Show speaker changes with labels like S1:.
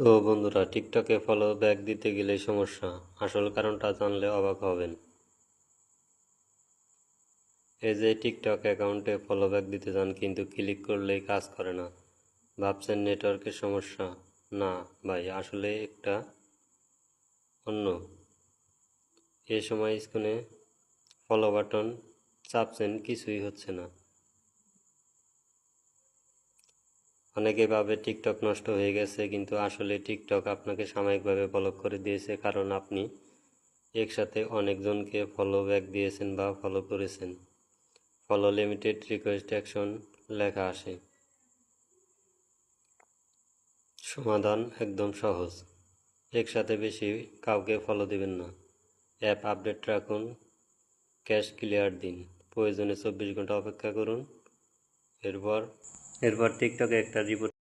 S1: তো বন্ধুরা, টিকটকে ফলো ব্যাক দিতে গেলে সমস্যা। আসল কারণটা জানলে অবাক হবেন। এই যে টিকটক অ্যাকাউন্টে ফলো ব্যাক দিতে যান, কিন্তু ক্লিক করলেই কাজ করে না। ভাবছেন নেটওয়ার্কের সমস্যা? না ভাই, আসলে একটা অন্য। এ সময় স্ক্রিনে ফলো বাটন চাপছেন, কিছুই হচ্ছে না। অনেকে ভাবে টিকটক নষ্ট হয়ে গেছে, কিন্তু আসলে টিকটক আপনাকে সাময়িকভাবে ব্লক করে দিয়েছে, কারণ আপনি একসাথে অনেকজনকে ফলো ব্যাক দিয়েছেন বা ফলো করেছেন। ফলো লিমিটেড রিকোয়েস্ট অ্যাকশন লেখা আসে। সমাধান একদম সহজ। একসাথে বেশি কাউকে ফলো দিবেন না। অ্যাপ আপডেট রাখুন। ক্যাশ ক্লিয়ার দিন। প্রয়োজনে চব্বিশ ঘণ্টা অপেক্ষা করুন। এরপর এরপর টিকটকে একটা রিপোর্ট